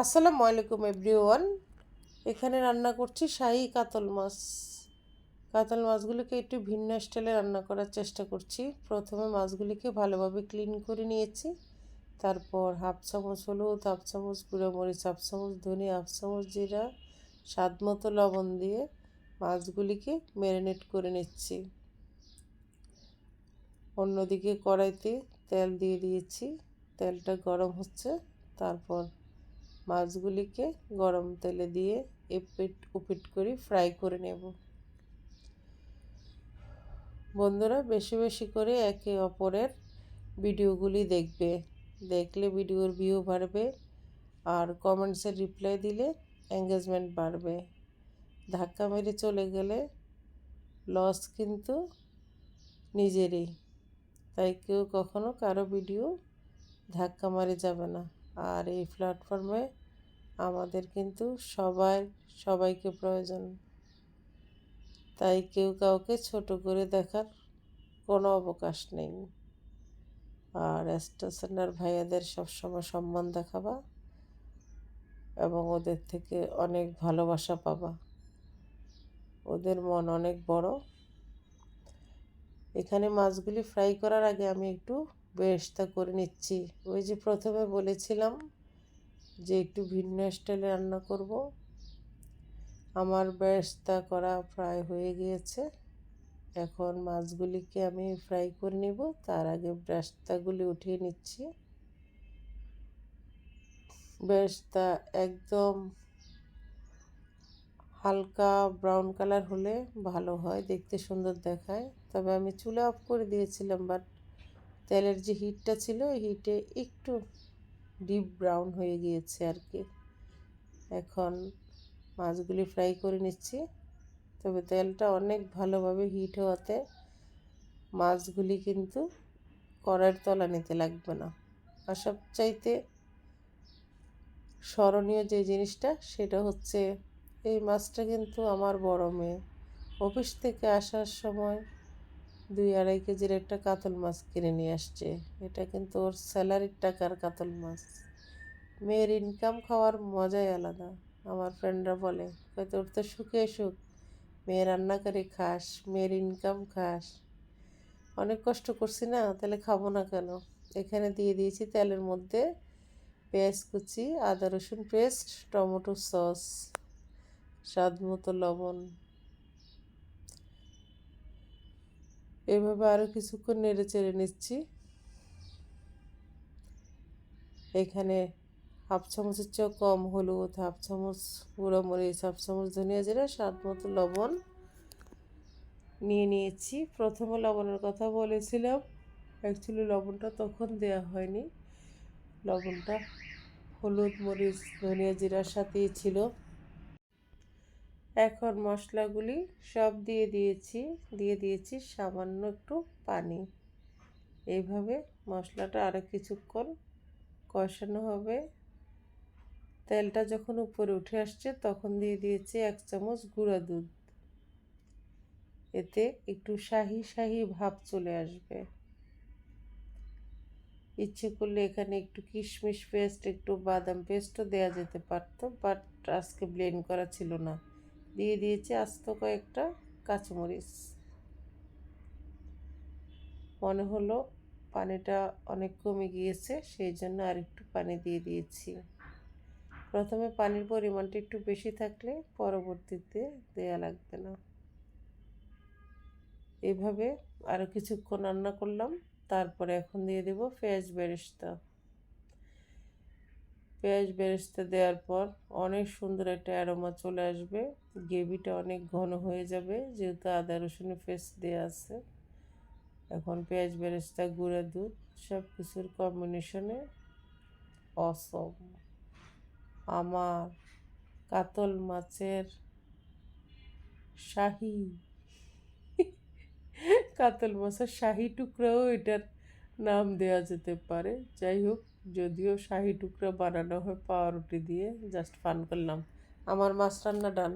আসসালামু আলাইকুম এভরিওয়ান। এখানে রান্না করছি শাহি কাতল মাছ। কাতল মাছগুলিকে একটু ভিন্ন স্টাইলে রান্না করার চেষ্টা করছি। প্রথমে মাছগুলিকে ভালোভাবে ক্লিন করে নিয়েছি। তারপর হাফ চামচ হলুদ, হাফ চামচ গুঁড়ো মরিচ, হাফ চামচ ধনে হাফ চামচ জিরা, স্বাদ মতো লবণ দিয়ে মাছগুলিকে ম্যারিনেট করে নিচ্ছি। অন্যদিকে কড়াইতে তেল দিয়ে দিয়েছি। তেলটা গরম হচ্ছে, তারপর মাছগুলিকে গরম তেলে দিয়ে এপিট উপিট করে ফ্রাই করে নেব। বন্ধুরা, বেশি বেশি করে একে অপরের ভিডিওগুলি দেখবে। দেখলে ভিডিওর ভিউ বাড়বে আর কমেন্টসের রিপ্লাই দিলে এঙ্গেজমেন্ট বাড়বে। ধাক্কা মেরে চলে গেলে লস কিন্তু নিজেরই। তাই কেউ কখনো কারও ভিডিও ধাক্কা মারে যাবে না। আর এই প্ল্যাটফর্মে আমাদের কিন্তু সবাই সবাইকে প্রয়োজন। তাই কেউ কাউকে ছোট করে দেখার কোনো অবকাশ নেই। আর স্টেশনার ভাইয়াদের সবসময় সম্মান দেখাবা এবং ওদের থেকে অনেক ভালোবাসা পাবা। ওদের মন অনেক বড়। এখানে মাছগুলি ফ্রাই করার আগে আমি একটু বেরেস্তা করে নিচ্ছি। ওই যে প্রথমে বলেছিলাম যে একটু ভিন্ন স্টাইলে রান্না করব। আমার বেরেস্তা করা প্রায় হয়ে গিয়েছে। এখন মাছগুলিকে আমি ফ্রাই করে নেব। তার আগে বেরেস্তাগুলি উঠিয়ে নিচ্ছি। বেরেস্তা একদম হালকা ব্রাউন কালার হলে ভালো হয়, দেখতে সুন্দর দেখায়। তবে আমি চুলা অফ করে দিয়েছিলাম, বাট তেলের যে হিটটা ছিল, ওই হিটে একটু ডিপ ব্রাউন হয়ে গিয়েছে আর কি। এখন মাছগুলি ফ্রাই করে নিচ্ছি। তবে তেলটা অনেক ভালোভাবে হিট হওয়াতে মাছগুলি কিন্তু কড়াইয়ের তলা নিতে লাগবে না। আর সবচাইতে স্মরণীয় যে জিনিসটা, সেটা হচ্ছে এই মাছটা কিন্তু আমার বড় মেয়ে। অফিস থেকে আসার সময় দুই আড়াই কেজির একটা কাতল মাছ কিনে নিয়ে আসছে। এটা কিন্তু ওর স্যালারির টাকার কাতল মাছ। মেয়ের ইনকাম খাওয়ার মজাই আলাদা। আমার ফ্রেন্ডরা বলে হয়তো ওর তো সুখে সুখ। মেয়ে রান্না করে খাস, মেয়ের ইনকাম খাস। অনেক কষ্ট করছি না, তাহলে খাব না কেন? এখানে দিয়ে দিয়েছি তেলের মধ্যে পেঁয়াজ কুচি, আদা রসুন পেস্ট টমেটো সস স্বাদ মতো লবণ। এভাবে আরও কিছুক্ষণ নেড়ে চেড়ে নিচ্ছি। এখানে হাফ চামচের চেয়েও কম হলুদ, হাফ চামচ গুঁড়ো মরিচ, হাফ চামচ ধনিয়া জিরা, স্বাদ মতো লবণ নিয়ে নিয়েছি। প্রথমে লবণের কথা বলেছিলাম। অ্যাকচুয়ালি লবণটা তখন দেয়া হয়নি। লবণটা হলুদ, মরিচ, ধনিয়া জিরার সাথেই ছিল। এখন মশলাগুলি সব দিয়ে দিয়েছি দিয়ে দিয়েছি সামান্য একটু পানি। এইভাবে মশলাটা আরও কিছুক্ষণ কষানো হবে। তেলটা যখন উপরে উঠে আসছে তখন দিয়ে দিয়েছি এক চামচ গুঁড়া দুধ। এতে একটু শাহি শাহি ভাব চলে আসবে। ইচ্ছে করলে এখানে একটু কিশমিশ পেস্ট, একটু বাদাম পেস্টও দেওয়া যেতে পারতো, বাট আজকে ব্লেন্ড করা ছিল না। দিয়ে দিয়েছি আস্ত কয়েকটা কাঁচামরিচ। মনে হলো পানিটা অনেক কমে গিয়েছে, সেই জন্য আর একটু পানি দিয়ে দিয়েছি। প্রথমে পানির পরিমাণটা একটু বেশি থাকলে পরবর্তীতে দেয়া লাগবে না। এভাবে আরও কিছুক্ষণ রান্না করলাম, তারপরে এখন দিয়ে দেব পেঁয়াজ বেরেস্তা। পেঁয়াজ বেরেস্তা দেওয়ার পর অনেক সুন্দর একটা অ্যারোমা চলে আসবে। গ্রেভিটা অনেক ঘন হয়ে যাবে, যেহেতু আদা, রসুনের পেস্ট দেওয়া আছে। এখন পেঁয়াজ বেরেস্তা, গুঁড়া দুধ সব কিছুর কম্বিনেশনে অসম আমার কাতল মাছের শাহি। কাতল মাছের শাহি টুকরাও এটার নাম দেওয়া যেতে পারে। যাই হোক যদিও শাহি টুকরা বানানো হয় পাউরুটি দিয়ে জাস্ট পান করলাম। আমার মাছ রান্না ডান